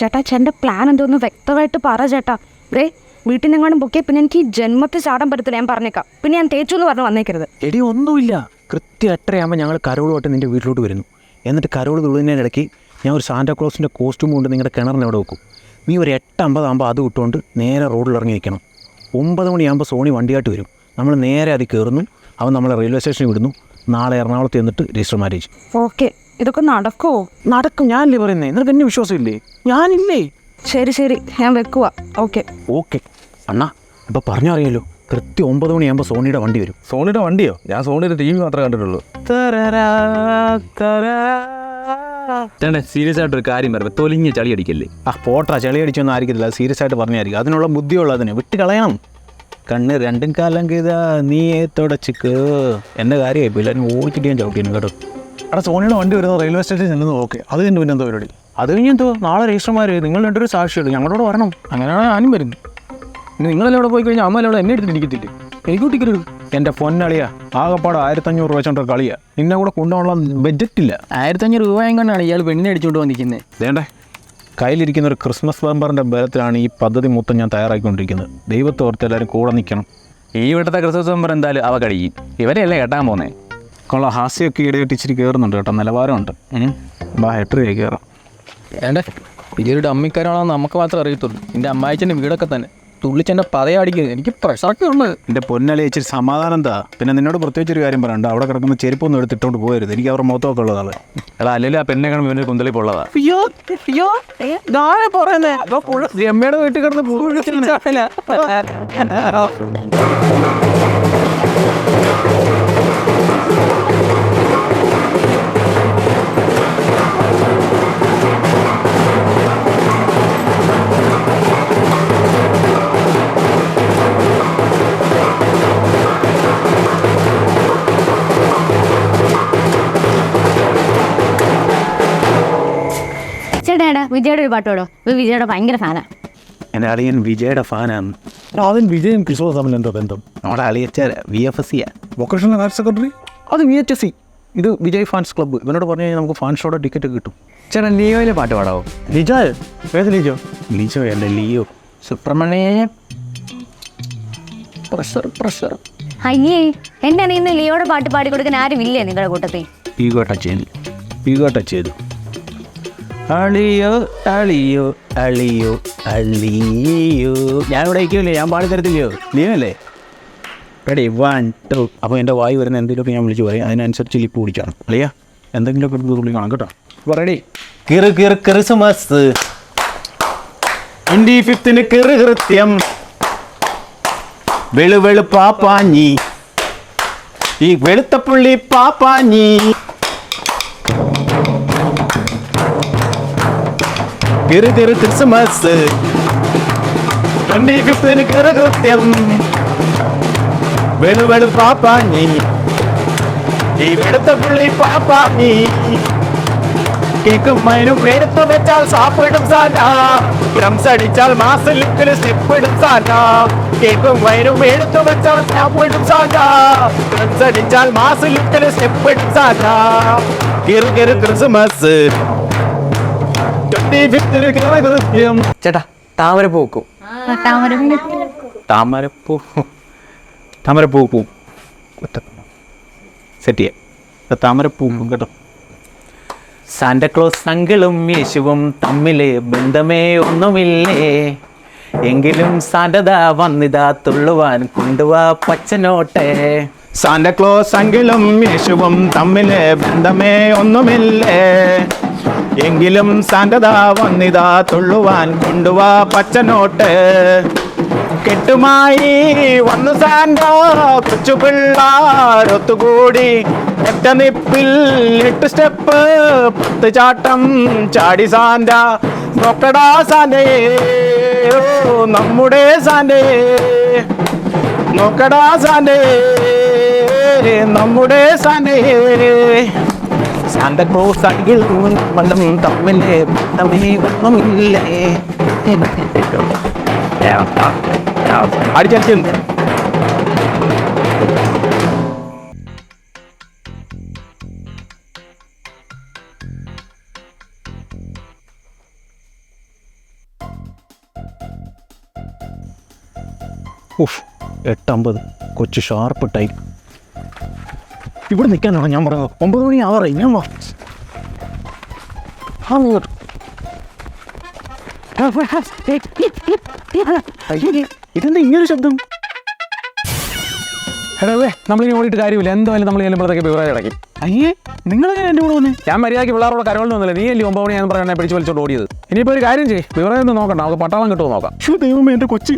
ചേട്ടാ ചേട്ടന്റെ പ്ലാൻ എന്തോന്ന് വ്യക്തമായിട്ട് പറ ചേട്ടാ. ഏ വീട്ടിൽ നിന്നെങ്ങാനും ബുക്ക് പിന്നെ എനിക്ക് ജന്മത്തിൽ ചാടാൻ പറ്റത്തില്ല ഞാൻ പറഞ്ഞേക്കാം. പിന്നെ ഞാൻ തേച്ചു എന്ന് പറഞ്ഞു വന്നേക്കരുത്. എടി ഒന്നുമില്ല. കൃത്യം എട്ടരയാകുമ്പോൾ ഞങ്ങൾ കരോളുമായിട്ട് നിന്റെ വീട്ടിലോട്ട് വരുന്നു. എന്നിട്ട് കരോൾ തുള്ളുന്നതിന്റെ ഇടയ്ക്ക് ഞാൻ ഒരു സാന്റാക്ലോസിന്റെ കോസ്റ്റ്യൂം കൊണ്ട് നിങ്ങളുടെ കിണറിന് അവിടെ വെക്കും. നീ ഒരു എട്ട് അമ്പതാകുമ്പോൾ അത് വിട്ടുകൊണ്ട് നേരെ റോഡിൽ ഇറങ്ങി നിൽക്കണം. ഒമ്പത് മണിയാകുമ്പോൾ സോണി വണ്ടിയായിട്ട് വരും. നമ്മൾ നേരെ അത് കയറുന്നു അവൻ നമ്മളെ റെയിൽവേ സ്റ്റേഷനിൽ വിടുന്നു. നാളെ എറണാകുളത്ത് ചെന്നിട്ട് രജിസ്റ്റർ മാരേജ് ഓക്കെ ഇതൊക്കെ നടക്കുമോ നടക്കും. ഞാനല്ലേ പറയുന്നേ? നിനക്ക് എന്നെ വിശ്വാസമില്ലേ? ഞാനില്ലേ? ശരി ശരി. ഞാൻ വെക്കുക ഓക്കെ. ഓക്കെ. അണ്ണാ ഇപ്പൊ പറഞ്ഞറിയാലോ കൃത്യം ഒമ്പത് മണിയാകുമ്പോൾ സോണിയുടെ വണ്ടി വരും. സോണിയുടെ വണ്ടിയോ? ഞാൻ സോണിയുടെ ടി വി മാത്രമേ കണ്ടിട്ടുള്ളൂ. സീരിയസ് ആയിട്ടൊരു കാര്യം പറയുമ്പോൾ തൊലിഞ്ഞ് ചളി അടിക്കല്ലേ? ആ പോട്ടാ ചളി അടിച്ചൊന്നും ആയിരിക്കില്ല സീരിയസ് ആയിട്ട് പറഞ്ഞായിരിക്കും. അതിനുള്ള ബുദ്ധിയുള്ള അതിനെ. വിട്ട് കളയണം. കണ്ണ് രണ്ടും കാലം കീതാ നീ തുടച്ചിക്ക്. എന്റെ കാര്യമായി എല്ലാവരും ഓടിച്ചിട്ട് ഞാൻ ചവിട്ടിയാണ് കേട്ടോ. അവിടെ സോണിയുടെ വണ്ടി വരുന്നത് റെയിൽവേ സ്റ്റേഷനിൽ ചെല്ലുന്നത് നോക്കി. അത് കഴിഞ്ഞ് പിന്നെ എന്തോ പരിപാടി? അത് കഴിഞ്ഞ് എന്തോ നാളെ രജിസ്റ്റർമാർ നിങ്ങൾ രണ്ടൊരു സാക്ഷിയുള്ളൂ ഞങ്ങളോട് വരണം. അങ്ങനെയാണ് ഞാനും വരുന്നത്. ഇനി നിങ്ങളെല്ലാം അവിടെ പോയി കഴിഞ്ഞാൽ അമ്മ എല്ലാം എന്നെ എടുത്തിട്ട് ഇരിക്കത്തില്ലേ? എനിക്ക് ടിക്കറ്റ് എന്റെ എന്റെ പൊന്നളിയാ. ആകെപ്പാട് ആയിരത്തഞ്ഞൂറ് രൂപ വെച്ചോണ്ട് കളിയാ. നിന്നെ കൂടെ കൊണ്ടുപോകാനുള്ള ബഡ്ജറ്റ് ഇല്ല ആയിരത്തഞ്ഞൂറ് രൂപ എങ്ങനെയാണ് ഇയാൾ പെണ്ണിനെ അടിച്ചുകൊണ്ട് വന്നിരിക്കുന്നത് വേണ്ടേ കയ്യിലിരിക്കുന്ന ഒരു ക്രിസ്മസ് ബമ്പറിന്റെ ബലത്തിലാണ് ഈ പദ്ധതി മൊത്തം ഞാൻ തയ്യാറാക്കിക്കൊണ്ടിരിക്കുന്നത്. ദൈവത്തോർത്ത് എല്ലാവരും കൂടെ നിൽക്കണം. ഈ വിടത്തെ ക്രിസ്മസ് ബംബർ എന്തായാലും അവ കഴിയും ഇവരെയല്ലേ കെട്ടാൻ പോന്നേ? കൊള്ളാം. ഹാസ്യമൊക്കെ ഇടയായിട്ട് ഇച്ചിരി കയറുന്നുണ്ട് കേട്ടോ. നിലവാരമുണ്ട്. ഇനി ബാ എട്ടരയായി കയറാം. ഏണ്ടേ? വലിയൊരു ഡമ്മിക്കാരാണെന്ന് നമുക്ക് മാത്രമേ അറിയത്തുള്ളൂ. എന്റെ അമ്മായിച്ചന്റെ വീടൊക്കെ തന്നെ. തുള്ളിച്ചെന്റെ പതയടിക്കുന്നത് എനിക്ക് പ്രഷറൊക്കെ ഉണ്ട്. എന്റെ പൊന്നലെ ഇച്ചിരി സമാധാനം താ പിന്നെ നിന്നോട് പ്രത്യേകിച്ച് ഒരു കാര്യം പറയണ്ട അവിടെ കിടക്കുന്ന ചെരുപ്പൊന്നും എടുത്തിട്ടോണ്ട് പോകരുത്. എനിക്ക് അവരുടെ മുഖത്തൊക്കെ ഉള്ളതാണ്. എടാ അല്ലെങ്കിൽ ആ പെണ്ണെ കാണുമ്പോൾ ഇവനൊരു കുന്തളി പൊള്ളതാ അയ്യോ അയ്യോ ഇതാണ് പറയുന്നേ? അപ്പൊ പുള്ള രമ്യയുടെ വീട്ടിൽ കിടന്ന് പുള്ളിച്ചാണല്ല വിജയുടെ ഒരു പാട്ട് പാടോ വിജയുടെ ഭയങ്കര ഫാനാ. എന്റെ അളിയൻ വിജയുടെ ഫാനാണ് അതിന് വിജയും ക്രിസ്മസ് തമ്മിൽ എന്തോ ബന്ധം? നമ്മുടെ അളിയച്ച വി എഫ് എസ് സിയാ വൊക്കേഷണൽ ഹയർ സെക്കൻഡറി അത് വി എച്ച് എസ് സി ഇത് വിജയ് ഫാൻസ് ക്ലബ്ബ്. ഇവനോട് പറഞ്ഞു കഴിഞ്ഞാൽ നമുക്ക് ഫാൻ ഷോയുടെ ടിക്കറ്റ് കിട്ടും. ചേട്ടൻ ലിയോയിലെ പാട്ട് പാടാവോ? ലിജോ ഏത് ലിജോ? ലിജോ എന്റെ ലിയോ. സുബ്രഹ്മണ്യ. Pressure pressure. അയ്യേ എന്റെ അനിന്ന് ലിയോയുടെ പാട്ട് പാടി കൊടുക്കാൻ ആരും ഇല്ലേ നിങ്ങളുടെ കൂട്ടത്തിൽ? പീഗോട്ട ചെയ്തു പീഗോട്ട ചെയ്തു അളിയോ അളിയോ അളിയോ അളിയോ. ഞാൻ ഇവിടെ ഇരിക്കില്ലേ ഞാൻ പാടി തരത്തില്ലയോ? നീയല്ലേ റെഡി വൺ ടു അപ്പോൾ എന്റെ വായി വരുന്ന എന്തെങ്കിലുമൊക്കെ ഞാൻ വിളിച്ച് പറയും. അതിനനുസരിച്ച് ലിപ്പ് പിടിക്കണം അളിയാ എന്തെങ്കിലുമൊക്കെ എടുത്ത് തുള്ളി കാണാം കേട്ടോ. അപ്പോൾ റെഡി കിറു കിറു ക്രിസ്മസ് ട്വന്റി ഫിഫ്തിന് കിറു കൃത്യം വെളു വെളു പാപ്പാഞ്ഞി. ഈ വെളുത്ത പുള്ളി പാപ്പാഞ്ഞി. കിറു കിറു ക്രിസ്മസ് ട്വന്റി ഫിഫ്തിന് കിറു കൃത്യം വെളു വെളു പാപ്പാഞ്ഞി ഈ വെളുത്ത പുള്ളി പാപ്പാഞ്ഞി കേക്കും മൈനും എടുത്തു വെച്ചാൽ സാപ്പിടും സാന ഡ്രംസ് അടിച്ചാൽ മാസം ലുക്കിൽ സ്റ്റെപ്പ് ഇടും സാന കേക്കും വൈനും എടുത്തു വെച്ചാൽ സാപ്പിടും സാന ഡ്രംസ് അടിച്ചാൽ മാസം ലുക്കിൽ സ്റ്റെപ്പ് ഇടും സാന ചേട്ടാ താമര പോക്കും താമരപ്പൂ. താമരപ്പൂ. പൂ സെറ്റ് ചെയ്യാം. താമരപ്പൂക്കും കേട്ടോ. സാന്റക്ലോസ് അങ്കിളും യേശുവും തമ്മിൽ ബന്ധമേ ഒന്നുമില്ലേ? എങ്കിലും സാന്റത വന്നിതാ തുള്ളുവാൻ കൊണ്ടുവാ പച്ചനോട്ടെ. സാന്റക്ലോസ് അങ്കിളും യേശുവും തമ്മിൽ ബന്ധമേ ഒന്നുമില്ലേ? എങ്കിലും സാന്റത വന്നിതാ തുള്ളുവാൻ കൊണ്ടുവാ പച്ചനോട്ട്. കെട്ടുമായി വന്നു സാന്റ കൊച്ചു പിള്ളാരൊത്തുകൂടി ഒറ്റ നിപ്പിൽ എട്ട് സ്റ്റെപ്പ് പത്ത് ചാട്ടം ചാടി സാന്റ നോക്കടാ സാന്റേ നമ്മുടെ സാന്റേ നോക്കടാ സാന്റേ നമ്മുടെ സാന്റേ സാന്തക്ലോസ് അടിയിൽ വള്ളം തമ്മിലെ തമ്മിലെ വള്ളമില്ലേ അടിച്ചു ഉഫ് എട്ടമ്പത്. കൊച്ചു ഷാർപ്പ് ടൈപ്പ് ഇവിടെ നിൽക്കാനാണ് ഞാൻ പറഞ്ഞത്? ഒമ്പത് മണി ആവാറായി. ഞാൻ വാ. ആ ഇതെന്താ ഇങ്ങനൊരു ശബ്ദം? എടാ നമ്മളിനി ഓടിയിട്ട് കാര്യമില്ല. എന്തായാലും നമ്മൾ ചെല്ലുമ്പോഴത്തേക്ക് ബിവറേജ് ഇടയ്ക്കും അയ്യേ നിങ്ങളെങ്ങനെ എന്റെ കൂടെ വന്നേ? ഞാൻ മര്യാദയ്ക്ക് പിള്ളേരോട് കരോളിന് വന്നില്ല നീ അല്ലേ ഒമ്പത് മണി ഞാൻ പറഞ്ഞ പിടിച്ച് വലിച്ചോണ്ട് ഓടിയത്? ഇനിയിപ്പോൾ ഒരു കാര്യം ചെയ്യ്. ബിവറേജ് ഒന്ന് നോക്കണ്ട. നമുക്ക് പട്ടാളം കിട്ടുമോ നോക്കാം. ദൈവമേ എന്റെ കൊച്ചി.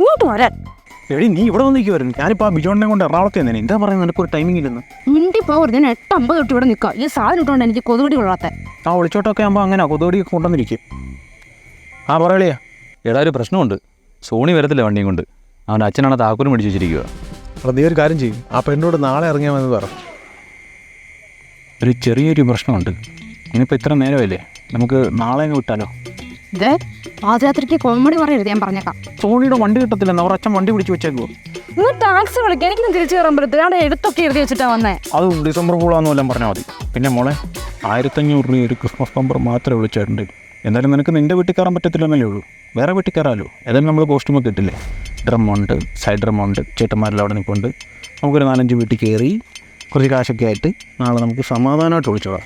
ഇങ്ങോട്ട് വരാൻ. എടി നീ ഇവിടെ വന്നിരിക്കുവായിരുന്നു ഞാനിപ്പോൾ ആ ബിജോണിനെ കൊണ്ട് എറണാകുളത്ത് തന്നെ എന്താ പറയുന്നത് നിനക്ക് ഒരു ടൈമിംഗ് ഇല്ലെന്ന്. മിണ്ടി പോകരുത് ഞാൻ എട്ട് അമ്പത് തൊട്ട് ഇവിടെ നിൽക്കുക ഈ സാധനം ഇട്ടുകൊണ്ട് എനിക്ക് കൊതുകടി കൊള്ളാത്ത. ആ ഒളിച്ചോട്ടൊക്കെ ആകുമ്പോൾ അങ്ങനെ. കൊതുകടി കൊണ്ടുവന്നിരിക്കും ആ പറയളിയാ എടാ ഒരു പ്രശ്നമുണ്ട്. സോണി വരത്തില്ല വണ്ടിയും കൊണ്ട്. അവന്റെ അച്ഛനാണ് താക്കൂരും പിടിച്ചു വെച്ചിരിക്കുക അപ്പോൾ നീ ഒരു കാര്യം ചെയ്യും. ആ പെണ്ണോട് നാളെ ഇറങ്ങിയാൽ മതി പറ. ഒരു ചെറിയൊരു പ്രശ്നമുണ്ട്. ഇനിയിപ്പോൾ ഇത്ര നേരമല്ലേ നമുക്ക് നാളെ അങ്ങ് വിട്ടാലോ? ഇത് പാദയാത്രയ്ക്ക് കോമഡി പറയരുത് ഞാൻ പറഞ്ഞേക്കാം. സോണിയുടെ വണ്ടി കിട്ടത്തില്ലെന്ന് അവർ അച്ഛൻ വണ്ടി പിടിച്ച് വെച്ചേക്കോ നിങ്ങൾ ടാക്സി വിളിക്കുക എനിക്കൊന്നും തിരിച്ചു കയറാൻ പറ്റത്തില്ല അവിടെ എഴുത്തൊക്കെ എഴുതി വെച്ചിട്ടാ വന്നേ. അത് ഡിസംബർ കൂടാന്ന് വല്ലതും പറഞ്ഞാൽ മതി. പിന്നെ മോളെ ആയിരത്തഞ്ഞൂറ് രൂപ ഒരു ക്രിസ്മസ് നമ്പർ മാത്രമേ വിളിച്ചിട്ടുണ്ട് എന്തായാലും നിനക്ക് നിന്റെ വീട്ടിൽ കയറാൻ പറ്റത്തില്ലെന്നല്ലേ ഉള്ളൂ. വേറെ വീട്ടിൽ കയറാമല്ലോ ഏതായാലും നമ്മൾ കോസ്റ്റ്യൂമൊക്കെ കിട്ടില്ലേ ഡ്രമ്മുണ്ട് സൈഡ് ഡ്രമ്മുണ്ട് ചേട്ടന്മാരെല്ലാം അവിടെ നിൽപ്പുണ്ട്. നമുക്കൊരു നാലഞ്ച് വീട്ടിൽ കയറി കുറച്ച് കാശൊക്കെ ആയിട്ട് നാളെ നമുക്ക് സമാധാനമായിട്ട് വിളിച്ചോളാം.